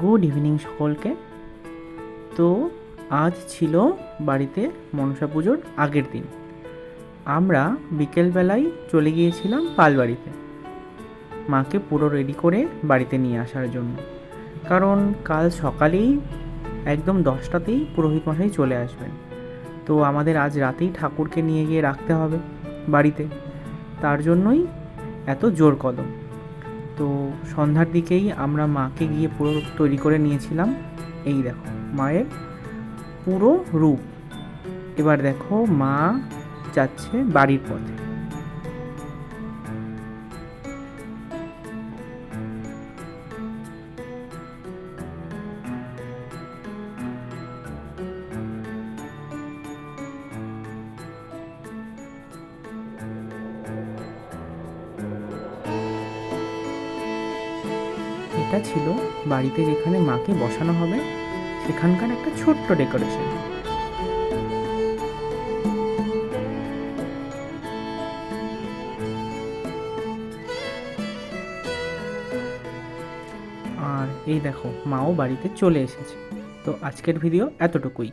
Good evening সকলকে। তো আজ ছিল বাড়িতে মনসা পুজোর আগের দিন। আমরা বিকেলবেলায় চলে গিয়েছিলাম পালবাড়িতে। মাকে পুরো রেডি করে বাড়িতে নিয়ে আসার জন্য। কারণ কাল সকালেই একদম দশটাতেই পুরোহিত মশাই চলে আসবেন। তো আমাদের আজ রাতেই ঠাকুরকে নিয়ে গিয়ে রাখতে হবে বাড়িতে। তার জন্যই এত জোর কদম। তো সন্ধ্যার দিকেই আমরা মাকে গিয়ে পুরো তৈরি করে নিয়েছিলাম। এই দেখো, মায়ের পুরো রূপ। এবার দেখো মা যাচ্ছে বাড়ির পথে। এটা ছিল বাড়িতে যেখানে মাকে বসানো হবে, সেখানকার একটা ছোট্ট ডেকোরেশন। আর এই দেখো, মাও বাড়িতে চলে এসেছে। তো আজকের ভিডিও এতটুকুই।